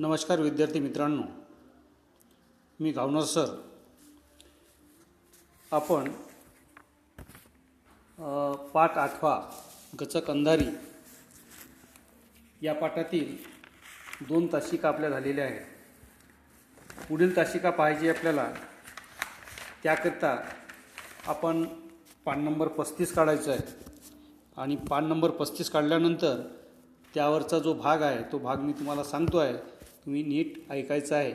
नमस्कार विद्यार्थी मित्रांनो. मी गावणार सर. आपण पाठ आठवा गचक अंधारी या पाठातील दोन तासिका आपल्या झालेल्या आहेत. पुढील तासिका पाहिजे आपल्याला. त्याकरिता आपण पान नंबर पस्तीस काढायचा आहे. आणि पान नंबर पस्तीस काढल्यानंतर त्यावरचा जो भाग आहे तो भाग मी तुम्हाला सांगतो आहे. तुम्ही नीट ऐकायचं आहे.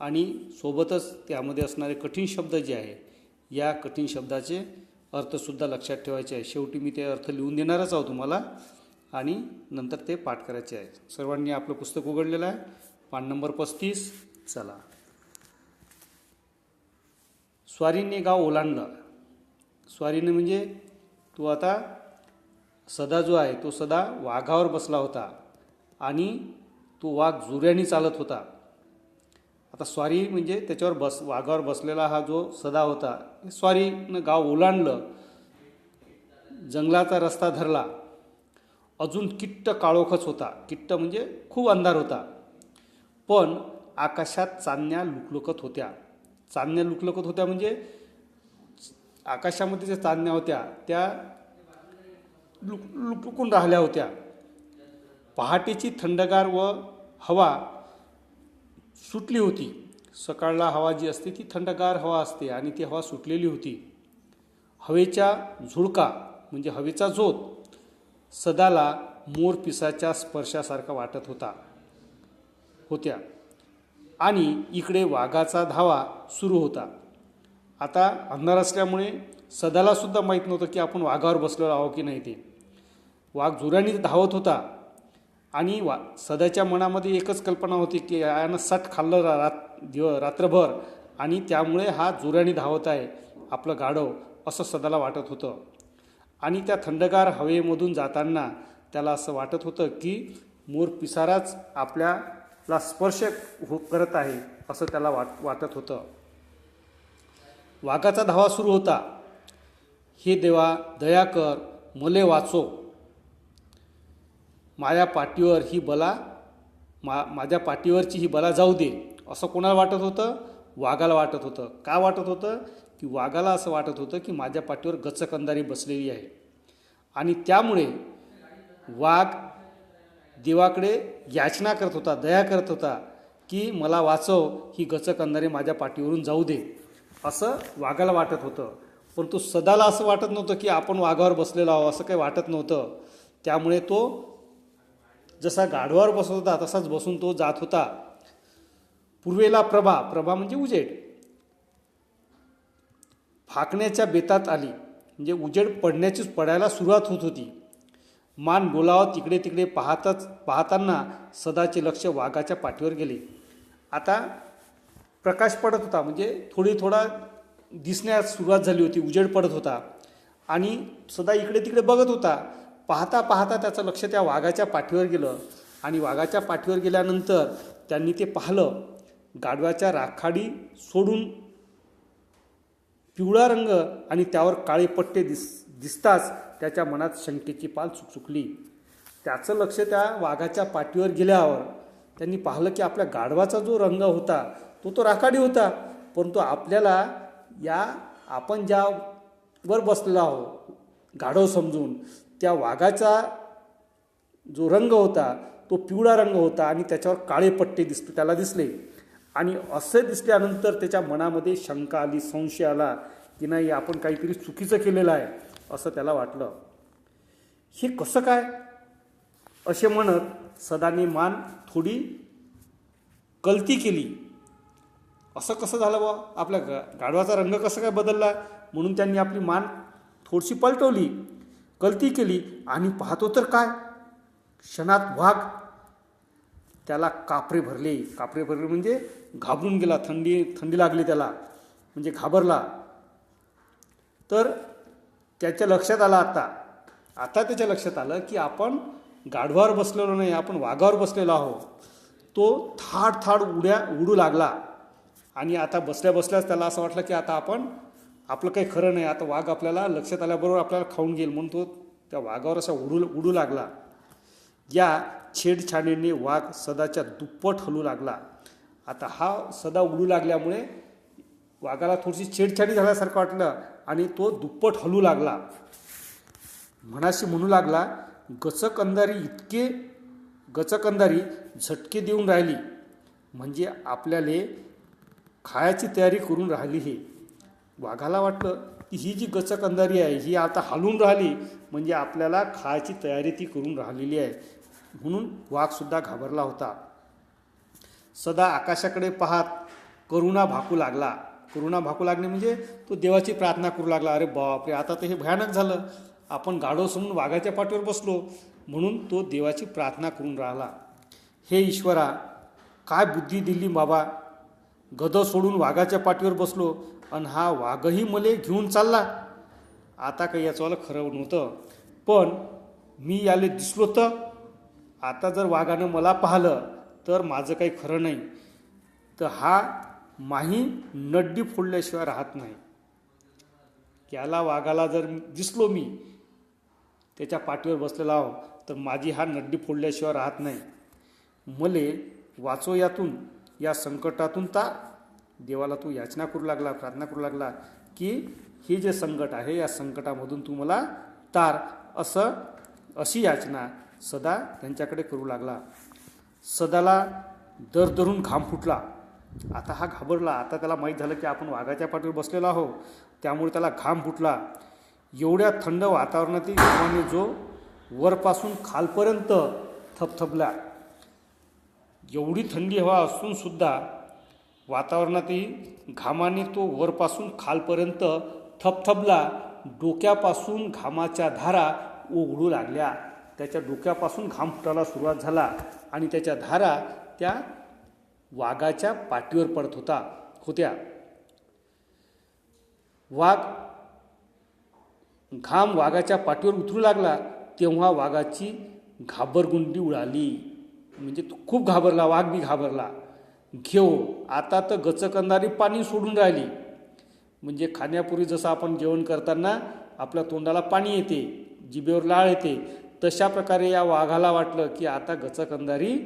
आणि सोबतच त्यामध्ये असणारे कठीण शब्द जे आहे या कठीण शब्दाचे अर्थसुद्धा लक्षात ठेवायचे आहे. शेवटी मी ते अर्थ लिहून देणारच आहोत तुम्हाला. आणि नंतर ते पाठ करायचे आहे. सर्वांनी आपलं पुस्तक उघडलेलं आहे. पान नंबर पस्तीस. चला. स्वारीने गाव ओलांडलं. स्वारीने म्हणजे तो आता सदा जो आहे तो सदा वाघावर बसला होता. आणि तो वाघ जुऱ्याने चालत होता. आता स्वारी म्हणजे त्याच्यावर बस वाघावर बसलेला हा जो सदा होता स्वारीनं गाव ओलांडलं. जंगलाचा रस्ता धरला. अजून किट्ट काळोखच होता. किट्ट म्हणजे खूप अंधार होता. पण आकाशात चांदण्या लुकलुकत होत्या. चांदण्या लुकलुकत होत्या म्हणजे आकाशामध्ये ज्या चांदण्या होत्या त्या लुक लुकलुकून राहिल्या होत्या. पहाटेची थंडगार व हवा सुटली होती. सकाळला हवा जी असते ती थंडगार हवा असते आणि ती हवा सुटलेली होती. हवेच्या झुळका म्हणजे हवेचा झोत सदाला मोर पिसाच्या स्पर्शासारखा वाटत होता. होत्या. आणि इकडे वाघाचा धावा सुरू होता. आता अंधार असल्यामुळे सदालासुद्धा माहीत नव्हतं की आपण वाघावर बसलेलो आहो की नाही ते. वाघ जोराने धावत होता. आणि वा सदाच्या मनामध्ये एकच कल्पना होती की यानं सट खाल्लं रा रात दिव रात्रभर आणि त्यामुळे हा जोराने धावत आहे आपलं गाढव असं सदाला वाटत होतं. आणि त्या थंडगार हवेमधून जाताना त्याला असं वाटत होतं की मोर पिसाराच आपल्याला स्पर्श हो करत आहे असं त्याला वाट वाटत होतं. वाघाचा धावा सुरू होता. हे देवा दया कर मले वाचो. माझ्या पाठीवर ही बला मा माझ्या पाठीवरची ही बला जाऊ दे असं कोणाला वाटत होतं? वाघाला वाटत होतं. का वाटत होतं? की वाघाला असं वाटत होतं की माझ्या पाठीवर गचकंदारी बसलेली आहे. आणि त्यामुळे वाघ देवाकडे याचना करत होता दया करत होता की मला वाचव ही गचकंदारी माझ्या पाठीवरून जाऊ दे असं वाघाला वाटत होतं. परंतु सदाला असं वाटत नव्हतं की आपण वाघावर बसलेलो आहो असं काही वाटत नव्हतं. त्यामुळे तो जसा गाढवावर बसत होता तसाच बसून तो जात होता. पूर्वेला प्रभा प्रभा म्हणजे उजेड. फाकण्याच्या बेतात आली. म्हणजे उजेड पडण्याचीच पडायला सुरुवात होत होती. मान बोलावं तिकडे तिकडे पाहतच पाहताना सदाचे लक्ष वाघाच्या पाठीवर गेले. आता प्रकाश पडत होता म्हणजे थोडी थोडा दिसण्यास सुरुवात झाली होती. उजेड पडत होता. आणि सदा इकडे तिकडे बघत होता. पाहता पाहता त्याचं लक्ष त्या वाघाच्या पाठीवर गेलं. आणि वाघाच्या पाठीवर गेल्यानंतर त्यांनी ते पाहिलं. गाढवाच्या राखाडी सोडून पिवळा रंग आणि त्यावर काळे पट्टे दिस दिसताच त्याच्या मनात शंकेची पाल चुकचुकली. त्याचं लक्ष त्या वाघाच्या पाठीवर गेल्यावर त्यांनी पाहिलं की आपल्या गाढवाचा जो रंग होता तो तो राखाडी होता. परंतु आपल्याला या आपण ज्या वर बसलेलो आहोत गाढव समजून त्या वाघाचा जो रंग होता तो पिवळा रंग होता आणि त्याच्यावर काळे पट्टे दिसते त्याला दिसले. आणि असे दिसल्यानंतर त्याच्या मनामध्ये शंका आली संशय आला की नाही आपण काहीतरी चुकीचं केलेलं आहे असं त्याला वाटलं. हे कसं काय? असे म्हणत सदाने मान थोडी कलती केली. असं कसं झालं बा आपल्या गाढवाचा रंग कसं काय बदलला? म्हणून त्यांनी आपली मान थोडीशी पलटवली. कलती केली आणि पाहतो तर काय? क्षणात वाघ त्याला कापरे भरले. कापरे भरले म्हणजे घाबरून गेला. थंडी थंडी लागली त्याला. म्हणजे घाबरला. तर त्याच्या लक्षात आलं आता. आता त्याच्या लक्षात आलं की आपण गाढवावर बसलेलो नाही. आपण वाघावर बसलेलो आहोत. तो थाड थाड उड्या उडू लागला. आणि आता बसल्या बसल्याच त्याला असं वाटलं की आता आपण आपलं काही खरं नाही. आता वाघ आपल्याला लक्षात आल्याबरोबर आपल्याला खाऊन घेईल म्हणून तो त्या वाघावर असा उडू उडू लागला. या छेडछाडीने वाघ सदाच्या दुप्पट हलू लागला. आता हा सदा उडू लागल्यामुळे वाघाला थोडीशी छेडछाडी झाल्यासारखं वाटलं आणि तो दुप्पट हलू लागला. म्हणाशी म्हणू लागला गचक अंधारी इतके गचक अंधारी झटके देऊन राहिली. म्हणजे आपल्याला खायची तयारी करून राहिली हे. वाघाला वाटलं की ही जी गचक अंधारी आहे ही आता हलून राहिली म्हणजे आपल्याला खायची तयारी ती करून राहिलेली आहे. म्हणून वाघसुद्धा घाबरला होता. सदा आकाशाकडे पाहत करुणा भाकू लागला. करुणा भाकू लागणे म्हणजे तो देवाची प्रार्थना करू लागला. अरे बापरे आता तर हे भयानक झालं. आपण गाढव समून वाघाच्या पाठीवर बसलो म्हणून तो देवाची प्रार्थना करून राहिला. हे ईश्वरा काय बुद्धी दिली बाबा? गद सोडून वाघाच्या पाठीवर बसलो. आणि हा वाघही मले घेऊन चालला. आता काही याचंवाला खरं नव्हतं. पण मी याले दिसलो तर आता जर वाघानं मला पाहिलं तर माझं काही खरं नाही. तर हा माही नड्डी फोडल्याशिवाय राहत नाही. याला वाघाला जर दिसलो मी त्याच्या पाठीवर बसलेला आहो तर माझी हा नड्डी फोडल्याशिवाय राहत नाही. मले वाचो यातून या संकटातून ता देवाला तू याचना करू लागला प्रार्थना करू लागला की हे जे संकट आहे या संकटामधून तू मला तार असं अशी याचना सदा त्यांच्याकडे करू लागला. सदाला दर धरून घाम फुटला. आता हा घाबरला. आता त्याला माहीत झालं की आपण वाघाच्या पाठीवर बसलेलो आहो त्यामुळे त्याला घाम फुटला. एवढ्या थंड वातावरणातील घामाने जो वरपासून खालपर्यंत थपथपला. एवढी थंडी हवा असूनसुद्धा वातावरणातही घामाने तो वरपासून खालपर्यंत थपथपला डोक्यापासून घामाच्या धारा ओघळू लागल्या. त्याच्या डोक्यापासून घाम फुटायला सुरुवात झाला आणि त्याच्या धारा त्या वाघाच्या पाठीवर पडत होता होत्या. वाघ घाम वाघाच्या पाठीवर उतरू लागला तेव्हा वाघाची घाबरगुंडी उडाली. म्हणजे तो खूप घाबरला वाघ बी घाबरला. घेऊ. आता तर गचकंदारी पाणी सोडून राहिली. म्हणजे खाण्यापूर्वी जसं आपण जेवण करताना आपल्या तोंडाला पाणी येते जिभेवर लाळ येते तशा प्रकारे या वाघाला वाटलं की आता गचकंदारी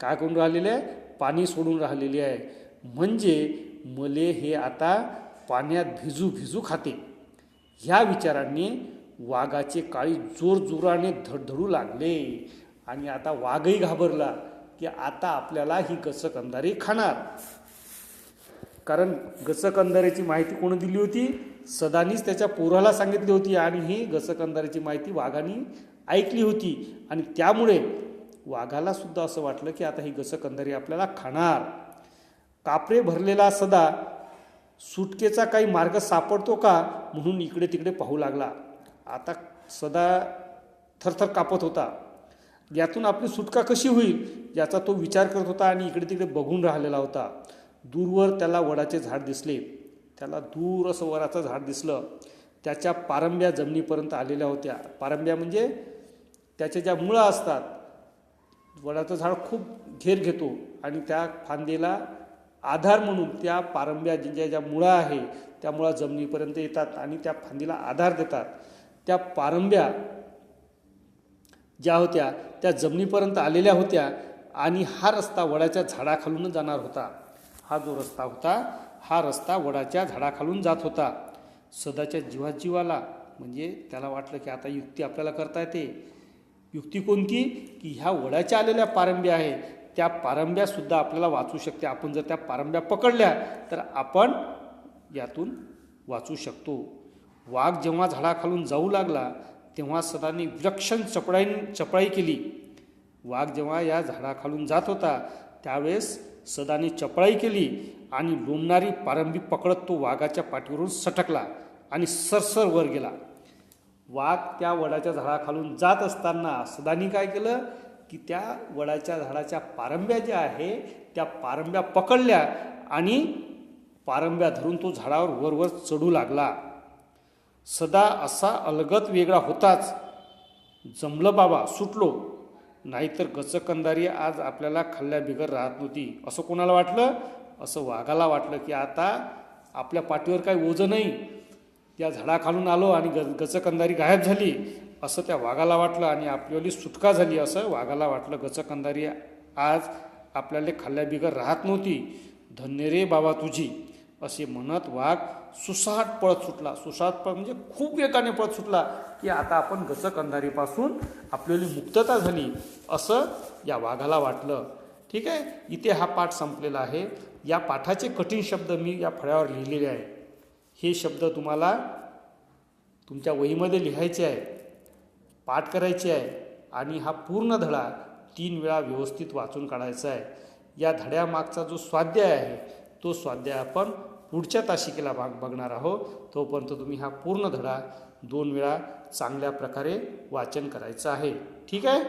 काय करून राहिलेली आहे पाणी सोडून राहिलेली आहे. म्हणजे मले हे आता पाण्यात भिजू भिजू खाते. ह्या विचारांनी वाघाचे काळी जोरजोराने धडधडू लागले. आणि आता वाघही घाबरला. की आता आपल्याला ही गसकंदारी खाणार. कारण गसकंदारीची माहिती कोणी दिली होती? सदानीच त्याच्या पोराला सांगितली होती आणि ही गसकंदारीची माहिती वाघाने ऐकली होती. आणि त्यामुळे वाघाला सुद्धा असं वाटलं की आता ही गसकंदारी आपल्याला खाणार. कापरे भरलेला सदा सुटकेचा काही मार्ग सापडतो का म्हणून इकडे तिकडे पाहू लागला. आता सदा थरथर कापत होता. यातून आपली सुटका कशी होईल याचा तो विचार करत होता आणि इकडे तिकडे बघून राहिलेला होता. दूरवर त्याला वडाचे झाड दिसले. त्याला दूर असं वराचं झाड दिसलं. त्याच्या पारंब्या जमिनीपर्यंत आलेल्या होत्या. पारंब्या म्हणजे त्याच्या ज्या मुळा असतात वडाचं झाड खूप घेर घेतो आणि त्या फांदीला आधार म्हणून त्या पारंब्या ज्या ज्या मुळा आहे त्या मुळा जमिनीपर्यंत येतात आणि त्या फांदीला आधार देतात. त्या पारंब्या ज्या होत्या त्या जमिनीपर्यंत आलेल्या होत्या आणि हा रस्ता वडाच्या झाडाखालून जाणार होता. हा जो रस्ता होता हा रस्ता वडाच्या झाडाखालून जात होता. सदाच्या जीवाजीवाला म्हणजे त्याला वाटलं की आता युक्ती आपल्याला करता येते. युक्ती कोणती? की ह्या वडाच्या आलेल्या पारंब्या आहे त्या पारंब्यासुद्धा आपल्याला वाचू शकते. आपण जर त्या पारंब्या पकडल्या तर आपण यातून वाचू शकतो. वाघ जेव्हा झाडाखालून जाऊ लागला तेव्हा सदानी विलक्षण चपळाई चपळाई केली. वाघ जेव्हा या झाडाखालून जात होता त्यावेळेस सदानी चपळाई केली आणि लोंबणारी पारंबी पकडत तो वाघाच्या पाठीवरून सटकला आणि सरसर वर गेला. वाघ त्या वडाच्या झाडाखालून जात असताना सदानी काय केलं की त्या वडाच्या झाडाच्या पारंब्या ज्या आहे त्या पारंब्या पकडल्या आणि पारंब्या धरून तो झाडावर वरवर चढू लागला. सदा असा अलगत वेगळा होताच. जमलं बाबा सुटलो. नाहीतर गचकंदारी आज आपल्याला खाल्ल्या बिगर राहत नव्हती. असं कोणाला वाटलं? असं वाघाला वाटलं की आता आपल्या पाठीवर काही ओझं नाही. त्या झाडाखालून आलो आणि ग गचकंदारी गायब झाली. असं त्या वाघाला वाटलं आणि आपल्याली सुटका झाली असं वाघाला वाटलं. गचकंदारी आज आपल्याला खाल्ल्याबिगर राहत नव्हती. धन्य रे बाबा तुझी. असे म्हणत वाघ सुसाट पळत सुटला. सुसाट पळ म्हणजे खूप वेगाने पळत सुटला की आता आपण घसक अंधारीपासून आपल्याली मुक्तता झाली असं या वाघाला वाटलं. ठीक आहे? इथे हा पाठ संपलेला आहे. या पाठाचे कठीण शब्द मी या फळ्यावर लिहिलेले आहे. हे शब्द तुम्हाला तुमच्या वहीमध्ये लिहायचे आहे. पाठ करायचे आहे आणि हा पूर्ण धडा तीन वेळा व्यवस्थित वाचून काढायचा आहे. या धड्यामागचा जो स्वाध्याय आहे तो स्वाध्याय आपण पुढच्या तासिकेला भाग बघणार आहोत. तोपर्यंत तुम्ही हा पूर्ण धडा दोन वेळा चांगल्या प्रकारे वाचन करायचं आहे. ठीक आहे?